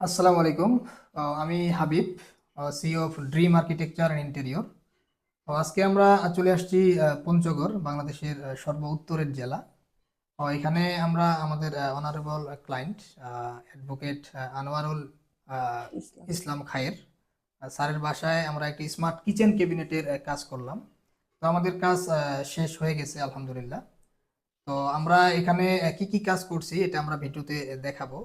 আসসালামু আলাইকুম। আমি Habib CEO of dream architecture and interior আজকে আমরা চলে আসছি পঞ্চগড় বাংলাদেশের সর্ব উত্তরের জেলা। এখানে আমরা আমাদের honourable client advocate Anwarul Islam. Khayer. স্যারের বাসায় আমরা একটি স্মার্ট কিচেন ক্যাবিনেটের কাজ করলাম। তো আমাদের কাজ শেষ হয়ে গেছে আলহামদুলিল্লাহ। তো আমরা এখানে কি কি কাজ করছি এটা আমরা ভিডিওতে দেখাবো।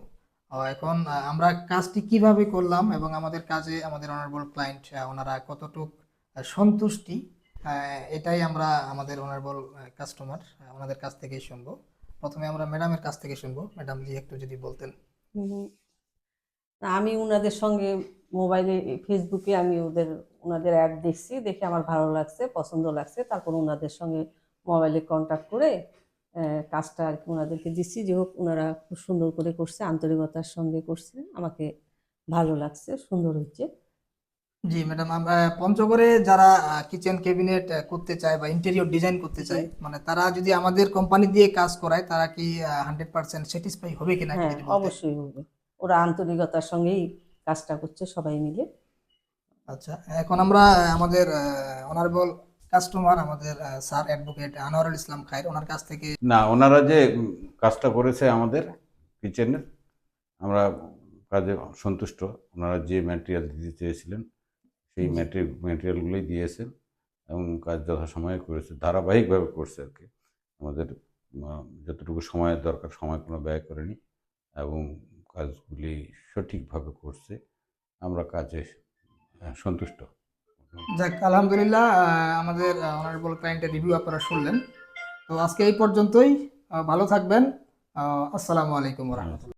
এখন আমরা কাজটি কীভাবে করলাম এবং আমাদের কাজে আমাদের অনারেবল ক্লায়েন্ট ওনারা কতটুক সন্তুষ্টি এটাই আমরা আমাদের অনারেবল কাস্টমার ওনাদের কাছ থেকে শুনব। প্রথমে আমরা ম্যাডামের কাছ থেকে শুনব। ম্যাডাম জি, একটু যদি বলতেন। আমি ওনাদের সঙ্গে মোবাইলে ফেসবুকে আমি ওদের, ওনাদের অ্যাড দেখছি, দেখে আমার ভালো লাগছে, পছন্দ লাগছে। তারপর ওনাদের সঙ্গে মোবাইলে কন্ট্যাক্ট করে কাজটা আর কি ওনাদেরকে দিচ্ছি। যে হোক ওনারা খুব সুন্দর করে করছে আন্তরিকতার সঙ্গে করছে। আমাকে ভালো লাগছে সুন্দর হচ্ছে। জি ম্যাডাম আমরা পঞ্চগড়ে যারা কিচেন ক্যাবিনেট করতে চায় বা ইন্টেরিয়র ডিজাইন করতে চায় মানে তারা যদি আমাদের কোম্পানি দিয়ে কাজ করায় তারা কি হান্ড্রেড পার্সেন্ট স্যাটিসফাই হবে কিনা হ্যাঁ অবশ্যই হবে। ওরা আন্তরিকতার সঙ্গেই কাজটা করছে সবাই মিলে। আচ্ছা এখন আমরা আমাদের অনারেবল কাস্টমার আমাদের স্যার অ্যাডভোকেট আনোয়ারুল ইসলাম খায়ের ওনার কাছ থেকে না ওনারা যে কাজটা করেছে আমাদের কিচেনের আমরা কাজে সন্তুষ্ট। ওনারা যে ম্যাটেরিয়াল দিতে চেয়েছিলেন সেই। ম্যাটেরিয়াল ম্যাটেরিয়ালগুলোই দিয়েছেন এবং কাজ যথাসময়ে করেছে ধারাবাহিকভাবে করছে আর কি। আমাদের যতটুকু সময়ের দরকার সময় কোনো ব্যয় করেনি এবং কাজগুলি সঠিকভাবে করছে। আমরা কাজে সন্তুষ্ট। যাক, আলহামদুলিল্লাহ আমাদের অনারেবল ক্লায়েন্টের রিভিউ আপনারা শুনলেন। তো আজকে এই পর্যন্তই ভালো থাকবেন। আসসালামু আলাইকুম রহমতুল্লাহ।